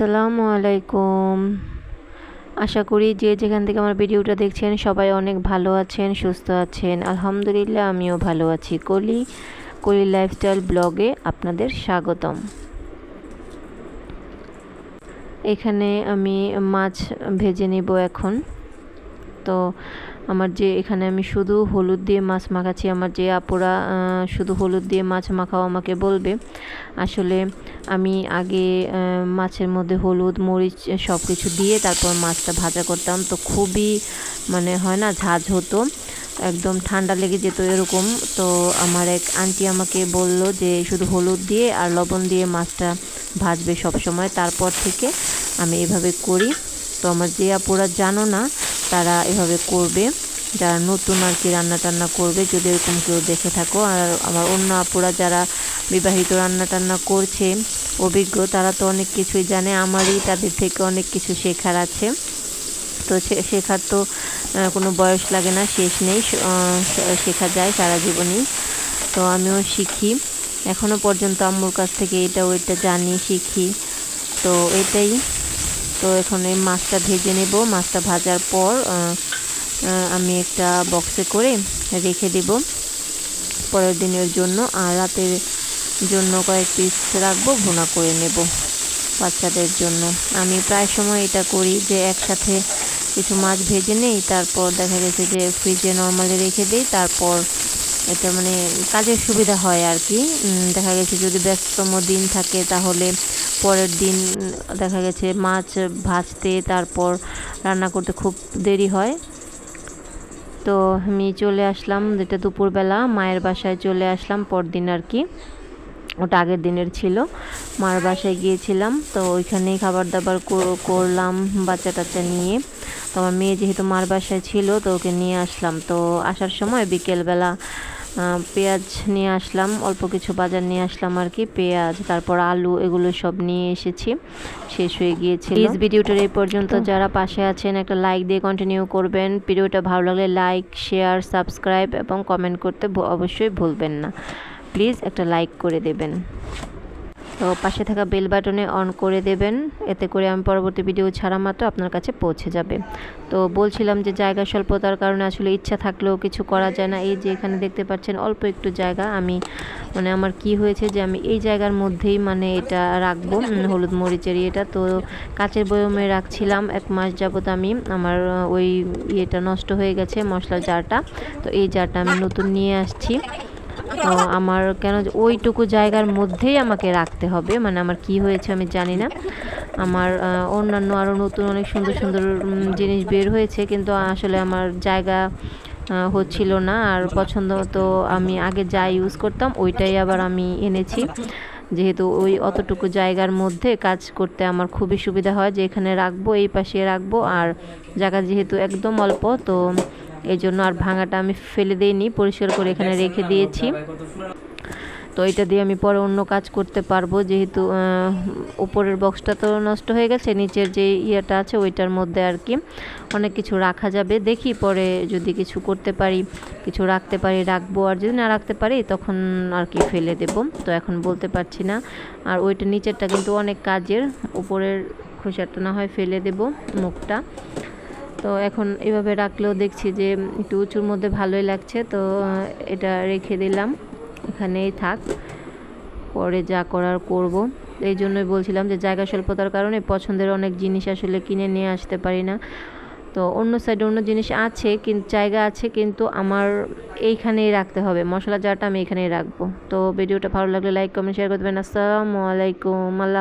আসসালামু আলাইকুম। আশা করি যে যেখান থেকে আমার ভিডিওটা দেখছেন সবাই অনেক ভালো আছেন, সুস্থ আছেন। আলহামদুলিল্লাহ আমিও ভালো আছি। কলি কলি লাইফস্টাইল ব্লগে আপনাদের স্বাগতম। এখানে আমি মাছ ভেজে নেব এখন। তো আমার যে এখানে আমি শুধু হলুদ দিয়ে মাছ মাখাচ্ছি, আমার যে আপুরা শুধু হলুদ দিয়ে মাছ মাখাও আমাকে বলবে। আসলে আমি আগে মাছের মধ্যে হলুদ, মরিচ সব কিছু দিয়ে তারপর মাছটা ভাজা করতাম। তো খুবই মানে হয় না ঝাঁঝ হতো, একদম ঠান্ডা লেগে যেত এরকম। তো আমার এক আন্টি আমাকে বলল যে শুধু হলুদ দিয়ে আর লবণ দিয়ে মাছটা ভাজবে সব সময় তারপর থেকে আমি এভাবে করি। তো আমার যে আপুরা জানো না তারা এভাবে করবে, যারা নতুন আর কি রান্না টান্না করবে, যদি এরকম কেউ দেখে থাকো। আর আমার অন্য আপুরা যারা বিবাহিত রান্না টান্না করছে, অভিজ্ঞ, তারা তো অনেক কিছুই জানে। আমারই তাদের থেকে অনেক কিছু শেখার আছে। তো শেখার তো কোনো বয়স লাগে না, শেষ নেই। শেখা যায় সারা জীবনই। তো আমিও শিখি। এখনও পর্যন্ত আম্মুর কাছ থেকে এটা ওইটা জানি, শিখি। তো এটাই। তো এখন এই মাছটা ভেজে নেব। মাছটা ভাজার পর আমি একটা বক্সে করে রেখে দেব। পরের দিনের জন্য আর রাতের জন্য কয়েক পিস রাখব, ভুনা করে নেব বাচ্চাদের জন্য। আমি প্রায় সময় এটা করি যে একসাথে কিছু মাছ ভেজে নেই, তারপর দেখা গেছে যে ফ্রিজে নর্মালি রেখে দিই, তারপর এটা মানে কাজের সুবিধা হয় আর কি। দেখা গেছে যদি ব্যস্ততম দিন থাকে তাহলে পরের দিন, দেখা গেছে মাছ ভাজতে, তারপর রান্না করতে খুব দেরি হয়। তো আমি চলে আসলাম, যেটা দুপুরবেলা, মায়ের বাসায় চলে আসলাম, পরদিন আর কি। ওটা আগের দিনের ছিল। মার বাসায় গিয়েছিলাম তো ওইখানেই খাবার দাবার করলাম বাচ্চা টাচ্চা নিয়ে। তো আমার মেয়ে যেহেতু মার বাসায় ছিল তো ওকে নিয়ে আসলাম। তো আসার সময় বিকেলবেলা পেঁয়াজ নিয়ে আসলাম অল্প কিছু বাজার নিয়ে আসলাম আর কি পেঁয়াজ তারপর আলু এগুলো সব নিয়ে এসেছি। শেষ হয়ে গিয়েছে প্লিজ ভিডিওটার এই পর্যন্ত যারা পাশে আছেন একটা লাইক দিয়ে কন্টিনিউ করবেন। ভিডিওটা ভালো লাগলে লাইক শেয়ার সাবস্ক্রাইব এবং কমেন্ট করতে অবশ্যই ভুলবেন না। প্লিজ একটা লাইক করে দেবেন। তো পাশে থাকা বেল বাটনে অন করে দেবেন। এতে করে আমি পরবর্তী ভিডিও ছাড়া মাত্র আপনার কাছে পৌঁছে যাবে। তো বলছিলাম যে জায়গা স্বল্পতার কারণে আসলে ইচ্ছা থাকলেও কিছু করা যায় না। এই যে এখানে দেখতে পাচ্ছেন অল্প একটু জায়গা। আমি মানে আমার কি হয়েছে যে আমি এই জায়গার মধ্যেই মানে এটা রাখব হলুদ মরিচের ইয়েটা। তো কাচের বয়মে রাখছিলাম এক মাস যাবত আমি। আমার, ওই ইয়েটা নষ্ট হয়ে গেছে মশলার জারটা। তো এই জারটা আমি নতুন নিয়ে আসছি। তো আমার কেন ওইটুকু জায়গার মধ্যেই আমাকে রাখতে হবে মানে আমার কি হয়েছে আমি জানি না। আমার অন্যান্য আরও নতুন অনেক সুন্দর সুন্দর জিনিস বের হয়েছে, কিন্তু আসলে আমার জায়গা হচ্ছিল না। আর পছন্দ মতো আমি আগে যা ইউজ করতাম, ওইটাই আবার আমি এনেছি। যেহেতু ওই অতটুকু জায়গার মধ্যে কাজ করতে আমার খুবই সুবিধা হয়, যে এখানে রাখব, এই পাশে রাখব। আর জায়গা যেহেতু একদম অল্প, তো এই জন্য আর ভাঙাটা আমি ফেলে দিইনি পরিষ্কার করে এখানে রেখে দিয়েছি। তো এটা দিয়ে আমি পরে অন্য কাজ করতে পারব যেহেতু উপরের বক্সটা তো নষ্ট হয়ে গেছে নিচের যে ইয়েটা আছে ওইটার মধ্যে আর কি অনেক কিছু রাখা যাবে। দেখি পরে যদি কিছু করতে পারি কিছু রাখতে পারি রাখব আর যদি না রাখতে পারি তখন আর কি ফেলে দেব। তো এখন বলতে পারছি না। আর ওইটা নিচেরটা কিন্তু অনেক কাজের উপরের খোসাটা না হয় ফেলে দেব মুখটা। তো এখন এভাবে রাখলেও দেখছি যে একটু উঁচুর মধ্যে ভালোই লাগছে, তো এটা রেখে দিলাম। এখানেই থাক, পরে যা করার করব। এই জন্যই বলছিলাম যে জায়গা স্বল্পতার কারণে পছন্দের অনেক জিনিস আসলে কিনে নিয়ে আসতে পারি না। তো অন্য সাইডে অন্য জিনিস আছে কিন্তু জায়গা আছে, কিন্তু আমার এইখানেই রাখতে হবে। মশলা জারটা আমি এখানেই রাখব। তো ভিডিওটা ভালো লাগলে লাইক কমেন্ট শেয়ার করবেন আসসালামু আলাইকুম। আল্লাহ